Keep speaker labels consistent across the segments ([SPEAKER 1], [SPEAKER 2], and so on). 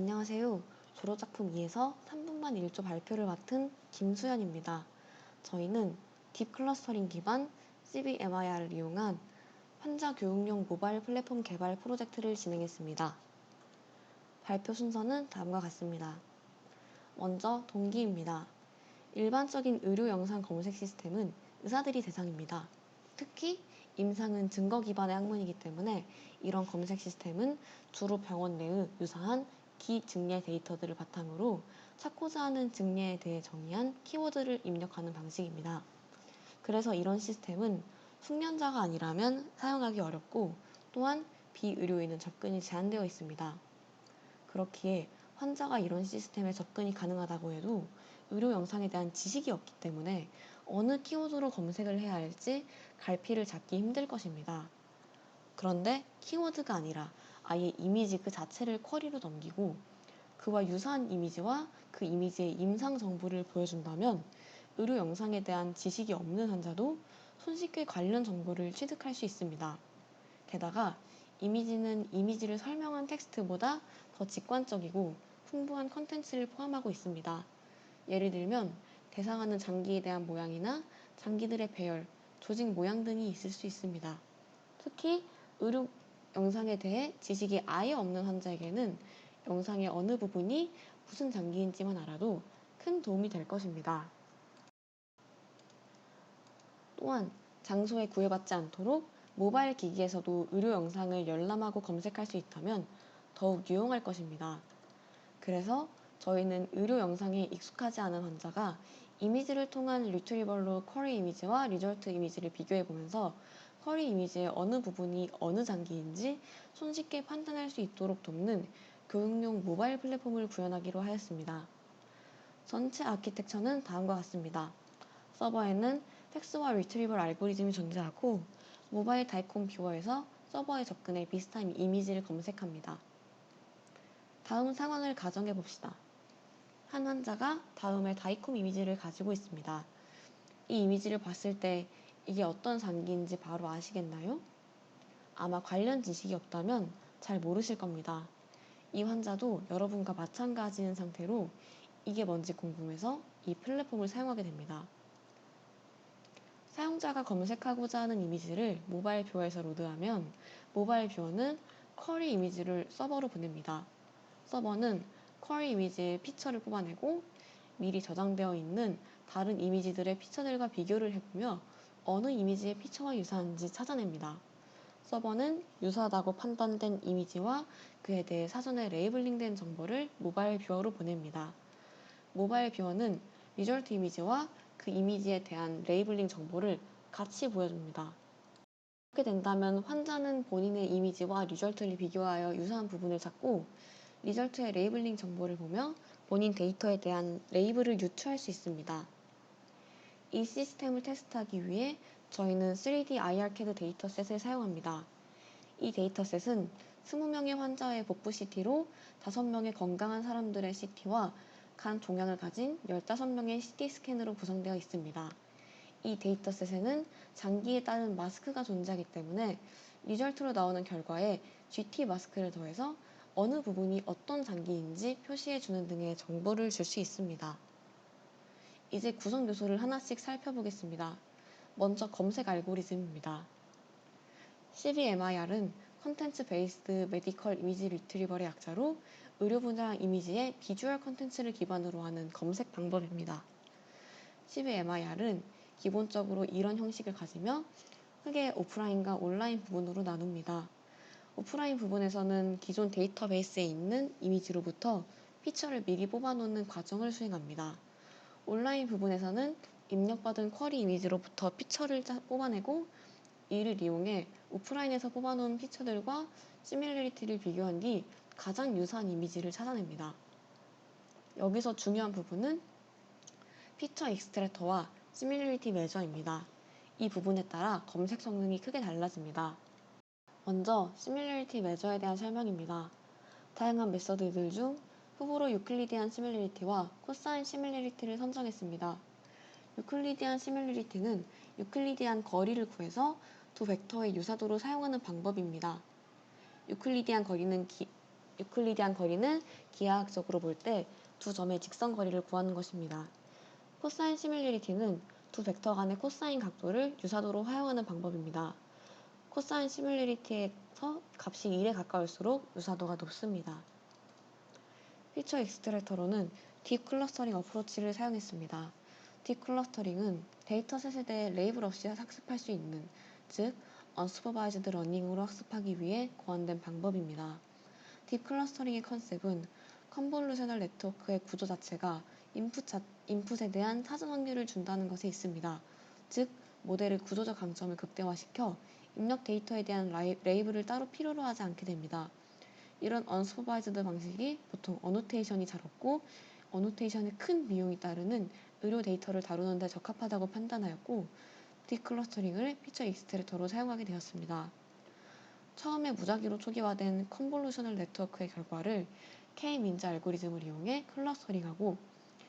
[SPEAKER 1] 안녕하세요. 졸업작품 2에서 3분만 1조 발표를 맡은 김수연입니다. 저희는 딥 클러스터링 기반 CBMIR을 이용한 환자 교육용 모바일 플랫폼 개발 프로젝트를 진행했습니다. 발표 순서는 다음과 같습니다. 먼저 동기입니다. 일반적인 의료 영상 검색 시스템은 의사들이 대상입니다. 특히 임상은 증거 기반의 학문이기 때문에 이런 검색 시스템은 주로 병원 내의 유사한 기증례 데이터들을 바탕으로 찾고자 하는 증례에 대해 정의한 키워드를 입력하는 방식입니다. 그래서 이런 시스템은 숙련자가 아니라면 사용하기 어렵고 또한 비의료인은 접근이 제한되어 있습니다. 그렇기에 환자가 이런 시스템에 접근이 가능하다고 해도 의료 영상에 대한 지식이 없기 때문에 어느 키워드로 검색을 해야 할지 갈피를 잡기 힘들 것입니다. 그런데 키워드가 아니라 아예 이미지 그 자체를 쿼리로 넘기고 그와 유사한 이미지와 그 이미지의 임상 정보를 보여준다면 의료 영상에 대한 지식이 없는 환자도 손쉽게 관련 정보를 취득할 수 있습니다. 게다가 이미지는 이미지를 설명한 텍스트보다 더 직관적이고 풍부한 컨텐츠를 포함하고 있습니다. 예를 들면 대상하는 장기에 대한 모양이나 장기들의 배열, 조직 모양 등이 있을 수 있습니다. 특히 의료 영상에 대해 지식이 아예 없는 환자에게는 영상의 어느 부분이 무슨 장기인지만 알아도 큰 도움이 될 것입니다. 또한 장소에 구애받지 않도록 모바일 기기에서도 의료 영상을 열람하고 검색할 수 있다면 더욱 유용할 것입니다. 그래서 저희는 의료 영상에 익숙하지 않은 환자가 이미지를 통한 리트리벌로 쿼리 이미지와 리절트 이미지를 비교해 보면서 쿼리 이미지의 어느 부분이 어느 장기인지 손쉽게 판단할 수 있도록 돕는 교육용 모바일 플랫폼을 구현하기로 하였습니다. 전체 아키텍처는 다음과 같습니다. 서버에는 팩스와 리트리벌 알고리즘이 존재하고 모바일 다이콘 뷰어에서 서버에 접근해 비슷한 이미지를 검색합니다. 다음 상황을 가정해 봅시다. 한 환자가 다음에 다이콤 이미지를 가지고 있습니다. 이 이미지를 봤을 때 이게 어떤 장기인지 바로 아시겠나요? 아마 관련 지식이 없다면 잘 모르실 겁니다. 이 환자도 여러분과 마찬가지인 상태로 이게 뭔지 궁금해서 이 플랫폼을 사용하게 됩니다. 사용자가 검색하고자 하는 이미지를 모바일 뷰어에서 로드하면 모바일 뷰어는 쿼리 이미지를 서버로 보냅니다. 서버는 쿼리 이미지의 피처를 뽑아내고 미리 저장되어 있는 다른 이미지들의 피처들과 비교를 해보며 어느 이미지의 피처와 유사한지 찾아냅니다. 서버는 유사하다고 판단된 이미지와 그에 대해 사전에 레이블링된 정보를 모바일 뷰어로 보냅니다. 모바일 뷰어는 리절트 이미지와 그 이미지에 대한 레이블링 정보를 같이 보여줍니다. 그렇게 된다면 환자는 본인의 이미지와 리절트를 비교하여 유사한 부분을 찾고 리절트의 레이블링 정보를 보며 본인 데이터에 대한 레이블을 유추할 수 있습니다. 이 시스템을 테스트하기 위해 저희는 3D IRCAD 데이터셋을 사용합니다. 이 데이터셋은 20명의 환자의 복부 CT로 5명의 건강한 사람들의 CT와 간 종양을 가진 15명의 CT 스캔으로 구성되어 있습니다. 이 데이터셋에는 장기에 따른 마스크가 존재하기 때문에 리절트로 나오는 결과에 GT 마스크를 더해서 어느 부분이 어떤 장기인지 표시해 주는 등의 정보를 줄 수 있습니다. 이제 구성 요소를 하나씩 살펴보겠습니다. 먼저 검색 알고리즘입니다. CVMIR은 컨텐츠 베이스드 메디컬 이미지 리트리버의 약자로 의료 분야 이미지의 비주얼 컨텐츠를 기반으로 하는 검색 방법입니다. CVMIR은 기본적으로 이런 형식을 가지며 크게 오프라인과 온라인 부분으로 나눕니다. 오프라인 부분에서는 기존 데이터베이스에 있는 이미지로부터 피처를 미리 뽑아놓는 과정을 수행합니다. 온라인 부분에서는 입력받은 쿼리 이미지로부터 피처를 뽑아내고 이를 이용해 오프라인에서 뽑아놓은 피처들과 시밀리티를 비교한 뒤 가장 유사한 이미지를 찾아냅니다. 여기서 중요한 부분은 피처 익스트랙터와 시밀리티 매저입니다. 이 부분에 따라 검색 성능이 크게 달라집니다. 먼저 시뮬리티 매저에 대한 설명입니다. 다양한 메서드들 중 후보로 유클리디안 시뮬리티와 코사인 시뮬리티를 선정했습니다. 유클리디안 시뮬리티는 유클리디안 거리를 구해서 두 벡터의 유사도로 사용하는 방법입니다. 유클리디안 거리는 기, 유클리디안 거리는 기하학적으로 볼 때 두 점의 직선 거리를 구하는 것입니다. 코사인 시뮬리리티는 두 벡터 간의 코사인 각도를 유사도로 활용하는 방법입니다. 코사인 시뮬리리티에서 값이 1에 가까울수록 유사도가 높습니다. 피처 익스트랙터로는 딥 클러스터링 어프로치를 사용했습니다. 딥 클러스터링은 데이터셋에 대해 레이블 없이 학습할 수 있는, 즉 언스퍼바이즈드 러닝으로 학습하기 위해 고안된 방법입니다. 딥 클러스터링의 컨셉은 컨볼루셔널 네트워크의 구조 자체가 인풋 자, 인풋에 대한 사전 확률을 준다는 것에 있습니다. 즉, 모델의 구조적 강점을 극대화시켜 입력 데이터에 대한 라이, 레이블을 따로 필요로 하지 않게 됩니다. 이런 언스퍼바이즈드 방식이 보통 어노테이션이 잘 없고 어노테이션에 큰 비용이 따르는 의료 데이터를 다루는 데 적합하다고 판단하였고 디클러스터링을 피처 익스트랙터로 사용하게 되었습니다. 처음에 무작위로 초기화된 컨볼루셔널 네트워크의 결과를 K-민즈 알고리즘을 이용해 클러스터링하고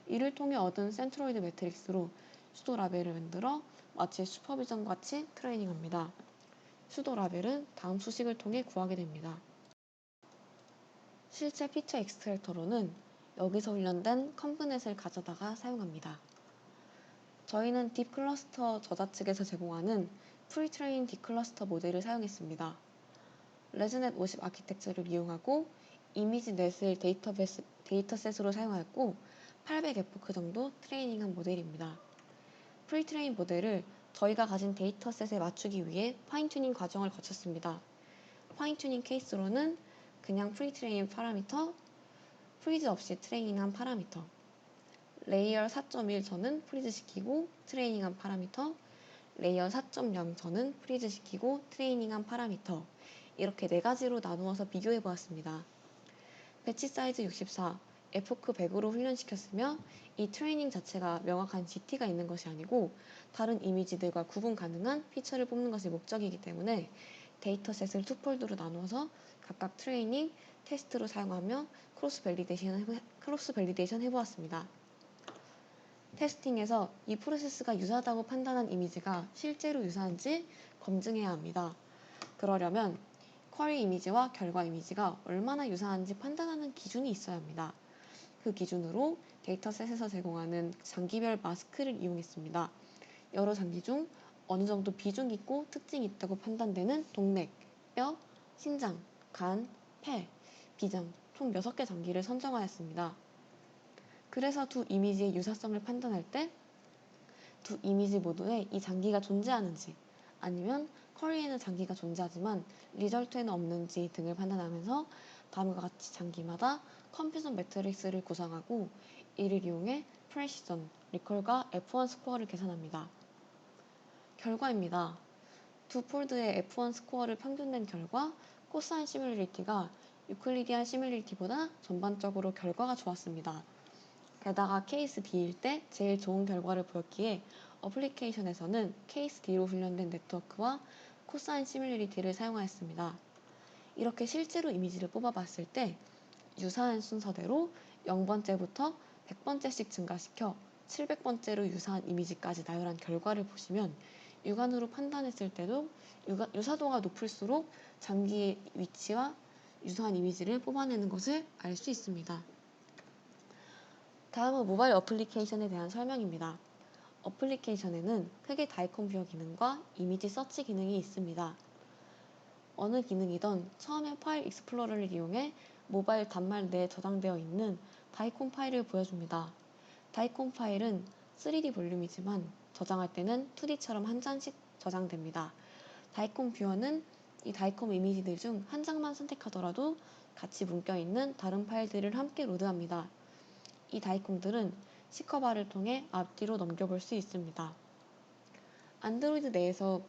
[SPEAKER 1] 이를 통해 얻은 센트로이드 매트릭스로 수도 라벨을 만들어 마치 슈퍼비전 같이 트레이닝합니다. 수도 라벨은 다음 수식을 통해 구하게 됩니다. 실제 피처 익스트랙터로는 여기서 훈련된 컴브넷을 가져다가 사용합니다. 저희는 딥 클러스터 저자 측에서 제공하는 프리트레인 딥 클러스터 모델을 사용했습니다. 레즈넷 50 아키텍처를 이용하고 이미지 넷을 데이터베스, 데이터셋으로 사용하였고 800에포크 정도 트레이닝한 모델입니다. 프리트레인 모델을 저희가 가진 데이터셋에 맞추기 위해 파인튜닝 과정을 거쳤습니다. 파인튜닝 케이스로는 그냥 프리트레인 파라미터, 프리즈 없이 트레이닝한 파라미터, 레이어 4.1 전은 프리즈 시키고 트레이닝한 파라미터, 레이어 4.0 전은 프리즈 시키고 트레이닝한 파라미터. 이렇게 네 가지로 나누어서 비교해 보았습니다. 배치 사이즈 64, 에포크 100으로 훈련시켰으며 이 트레이닝 자체가 명확한 GT가 있는 것이 아니고 다른 이미지들과 구분 가능한 피처를 뽑는 것이 목적이기 때문에 데이터셋을 투폴드로 나누어서 각각 트레이닝, 테스트로 사용하며 크로스 밸리데이션, 해보, 크로스 밸리데이션 해보았습니다. 테스팅에서 이 프로세스가 유사하다고 판단한 이미지가 실제로 유사한지 검증해야 합니다. 그러려면 쿼리 이미지와 결과 이미지가 얼마나 유사한지 판단하는 기준이 있어야 합니다. 그 기준으로 데이터셋에서 제공하는 장기별 마스크를 이용했습니다. 여러 장기 중 어느 정도 비중 있고 특징이 있다고 판단되는 동맥, 뼈, 신장, 간, 폐, 비장 총 6개 장기를 선정하였습니다. 그래서 두 이미지의 유사성을 판단할 때 두 이미지 모두에 이 장기가 존재하는지 아니면 쿼리에는 장기가 존재하지만 리절트에는 없는지 등을 판단하면서 다음과 같이 장기마다 컴퓨전 매트릭스를 구성하고 이를 이용해 프레시전, 리콜과 F1 스코어를 계산합니다. 결과입니다. 두 폴드의 F1 스코어를 평균낸 결과 코사인 시뮬리티가 유클리디안 시뮬리티보다 전반적으로 결과가 좋았습니다. 게다가 케이스 B일 때 제일 좋은 결과를 보였기에 어플리케이션에서는 케이스 D로 훈련된 네트워크와 코사인 시뮬리티를 사용하였습니다. 이렇게 실제로 이미지를 뽑아봤을 때 유사한 순서대로 0번째부터 100번째씩 증가시켜 700번째로 유사한 이미지까지 나열한 결과를 보시면 육안으로 판단했을 때도 유사도가 높을수록 장기의 위치와 유사한 이미지를 뽑아내는 것을 알 수 있습니다. 다음은 모바일 어플리케이션에 대한 설명입니다. 어플리케이션에는 크게 다이콘 뷰어 기능과 이미지 서치 기능이 있습니다. 어느 기능이든 처음에 파일 익스플로러를 이용해 모바일 단말 내에 저장되어 있는 다이콘 파일을 보여줍니다. 다이콘 파일은 3D 볼륨이지만 저장할 때는 2D처럼 한 장씩 저장됩니다. 다이콘 뷰어는 이 다이콘 이미지들 중 한 장만 선택하더라도 같이 묶여있는 다른 파일들을 함께 로드합니다. 이 다이콘들은 시커바를 통해 앞뒤로 넘겨볼 수 있습니다. 안드로이드 내에서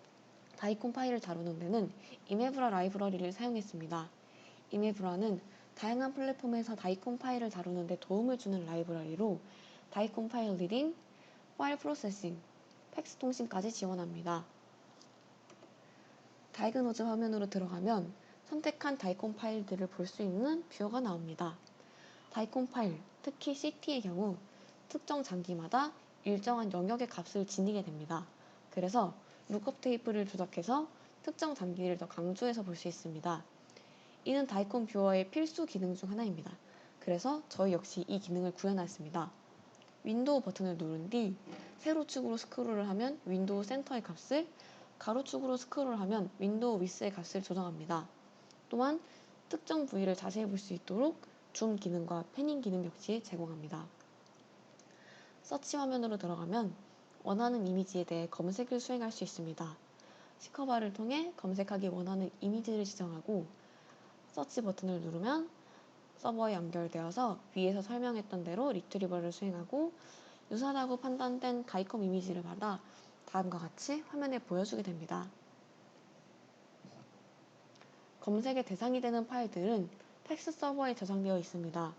[SPEAKER 1] 다이콘 파일을 다루는 데는 이메브라 라이브러리를 사용했습니다. 이메브라는 다양한 플랫폼에서 다이콘 파일을 다루는 데 도움을 주는 라이브러리로 다이콘 파일 리딩, 파일 프로세싱, 팩스 통신까지 지원합니다. 다이그노즈 화면으로 들어가면 선택한 다이콘 파일들을 볼 수 있는 뷰어가 나옵니다. 다이콘 파일, 특히 CT의 경우 특정 장기마다 일정한 영역의 값을 지니게 됩니다. 그래서 룩업 테이프를 조작해서 특정 장기를 더 강조해서 볼 수 있습니다. 이는 다이콘 뷰어의 필수 기능 중 하나입니다. 그래서 저희 역시 이 기능을 구현하였습니다. 윈도우 버튼을 누른 뒤 세로축으로 스크롤을 하면 윈도우 센터의 값을 가로축으로 스크롤을 하면 윈도우 위스의 값을 조정합니다. 또한 특정 부위를 자세히 볼 수 있도록 줌 기능과 패닝 기능 역시 제공합니다. 서치 화면으로 들어가면 원하는 이미지에 대해 검색을 수행할 수 있습니다. 시커바를 통해 검색하기 원하는 이미지를 지정하고 서치 버튼을 누르면 서버에 연결되어서 위에서 설명했던 대로 리트리버를 수행하고 유사하다고 판단된 다이컴 이미지를 받아 다음과 같이 화면에 보여주게 됩니다. 검색의 대상이 되는 파일들은 팩스 서버에 저장되어 있습니다.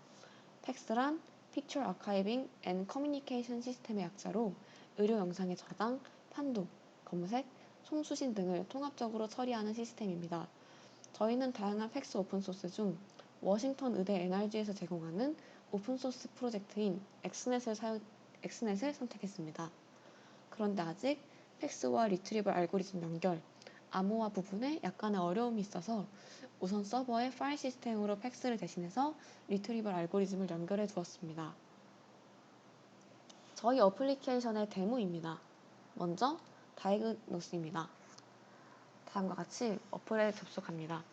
[SPEAKER 1] 팩스란 Picture Archiving and Communication System의 약자로 의료 영상의 저장, 판독, 검색, 송수신 등을 통합적으로 처리하는 시스템입니다. 저희는 다양한 팩스 오픈소스 중 워싱턴 의대 NRG에서 제공하는 오픈소스 프로젝트인 엑스넷을, 사용, 엑스넷을 선택했습니다. 그런데 아직 팩스와 리트리버 알고리즘 연결, 암호화 부분에 약간의 어려움이 있어서 우선 서버에 파일 시스템으로 팩스를 대신해서 리트리버 알고리즘을 연결해 두었습니다. 저희 어플리케이션의 데모입니다. 먼저 다이그노스입니다. 다음과 같이 어플에 접속합니다.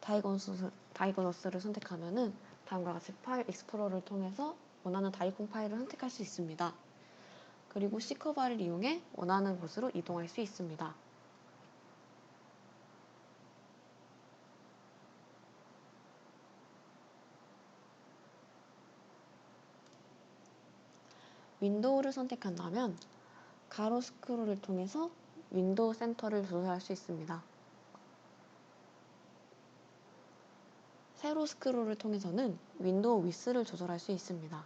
[SPEAKER 1] 다이고노스, 다이고노스를 선택하면은 다음과 같이 파일 익스플로러를 통해서 원하는 다이콘 파일을 선택할 수 있습니다. 그리고 시커바를 이용해 원하는 곳으로 이동할 수 있습니다. 윈도우를 선택한다면 가로 스크롤을 통해서 윈도우 센터를 조절할 수 있습니다. 세로 스크롤을 통해서는 윈도우 위스를 조절할 수 있습니다.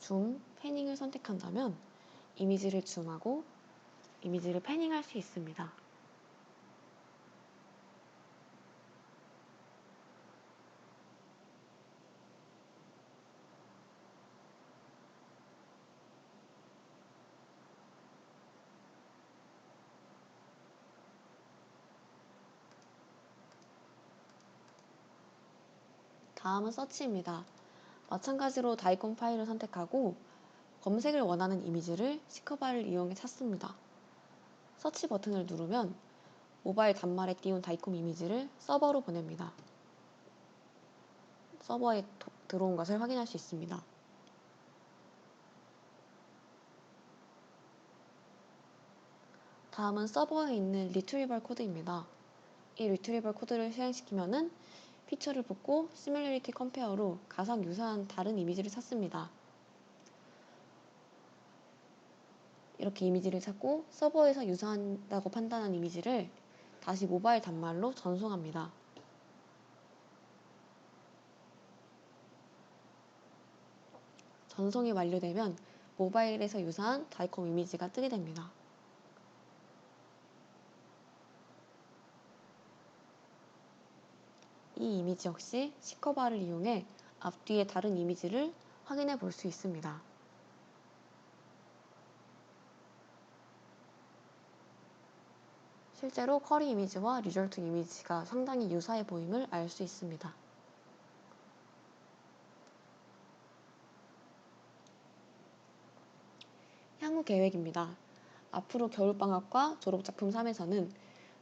[SPEAKER 1] 줌, 패닝을 선택한다면 이미지를 줌하고 이미지를 패닝할 수 있습니다. 다음은 서치입니다. 마찬가지로 다이콘 파일을 선택하고 검색을 원하는 이미지를 시커바를 이용해 찾습니다. 서치 버튼을 누르면 모바일 단말에 띄운 다이콤 이미지를 서버로 보냅니다. 서버에 도, 들어온 것을 확인할 수 있습니다. 다음은 서버에 있는 리트리벌 코드입니다. 이 리트리벌 코드를 실행시키면은 피처를 뽑고 시뮬리티 컴페어로 가상 유사한 다른 이미지를 찾습니다. 이렇게 이미지를 찾고 서버에서 유사하다고 판단한 이미지를 다시 모바일 단말로 전송합니다. 전송이 완료되면 모바일에서 유사한 다이콤 이미지가 뜨게 됩니다. 이 이미지 역시 시커바를 이용해 앞뒤의 다른 이미지를 확인해 볼 수 있습니다. 실제로 쿼리 이미지와 리졸트 이미지가 상당히 유사해 보임을 알 수 있습니다. 향후 계획입니다. 앞으로 겨울방학과 졸업작품 3에서는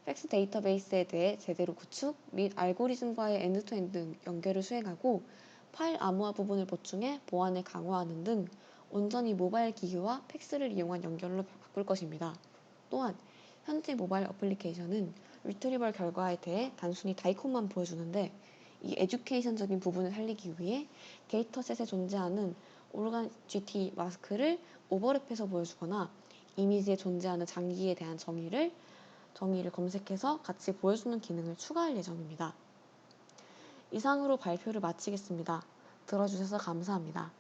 [SPEAKER 1] 팩스 데이터베이스에 대해 제대로 구축 및 알고리즘과의 엔드투엔드 연결을 수행하고 파일 암호화 부분을 보충해 보안을 강화하는 등 온전히 모바일 기기와 팩스를 이용한 연결로 바꿀 것입니다. 또한 현재 모바일 어플리케이션은 리트리벌 결과에 대해 단순히 다이콘만 보여주는데 이 에듀케이션적인 부분을 살리기 위해 데이터셋에 존재하는 오르간 GT 마스크를 오버랩해서 보여주거나 이미지에 존재하는 장기에 대한 정의를 정의를 검색해서 같이 보여주는 기능을 추가할 예정입니다. 이상으로 발표를 마치겠습니다. 들어주셔서 감사합니다.